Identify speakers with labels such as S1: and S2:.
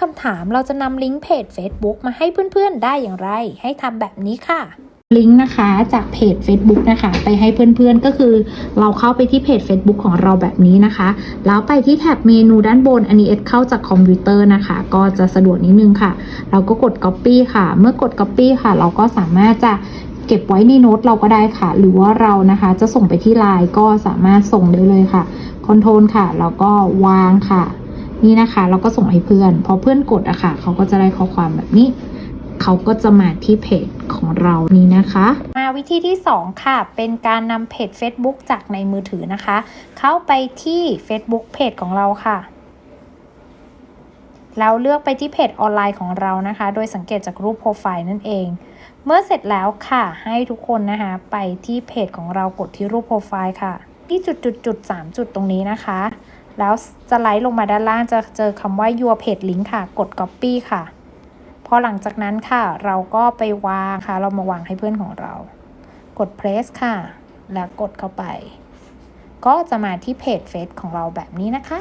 S1: คำถามเราจะนำลิงก์เพจ Facebook มาให้เพื่อนๆได้อย่างไร ให้ทำแบบนี้ค่ะลิงก์นะคะจากเพจ Facebook นะคะ ไปให้เพื่อนๆก็คือ เราเข้าไปที่เพจ Facebook ของเราแบบนี้นะคะ แล้วไปที่แท็บเมนูด้านบนอันนี้เอ็ดเข้าจากคอมพิวเตอร์นะคะ ก็จะสะดวกนิดนึงค่ะ เราก็กด Copy ค่ะ เมื่อกด Copy ค่ะ เราก็สามารถจะเก็บไว้ในโน้ตเราก็ได้ค่ะ หรือว่าเรานะคะ จะส่งไปที่ไลน์ก็สามารถส่งได้เลยค่ะคอนโทรลค่ะแล้วก็วางค่ะ นี่นะคะ เราก็ส่งให้เพื่อน พอเพื่อนกดอะค่ะ เขาก็จะได้ข้อความแบบนี้ เขาก็จะมาที่เพจของเรานี้นะคะ มาวิธีที่ 2 ค่ะ เป็นการนำเพจ Facebook จากในมือถือนะคะ เข้าไปที่ Facebook เพจของเราค่ะแล้วเลือกไปที่เพจออนไลน์ของเรานะคะ โดยสังเกตจากรูปโปรไฟล์นั่นเอง เมื่อเสร็จแล้วค่ะ ให้ทุกคนนะคะ ไปที่เพจของเรากดที่รูปโปรไฟล์ค่ะ ที่จุดจุดจุดสามจุดตรงนี้นะคะ แล้วสไลด์ลงมาด้านล่างจะเจอคำว่า your page link ค่ะ กด copy ค่ะ พอหลังจากนั้นค่ะ เราก็ไปวางค่ะ เรามาวางให้เพื่อนของเรา กด press ค่ะ แล้วกดเข้าไป ก็จะมาที่เพจเฟซของเราแบบนี้นะคะ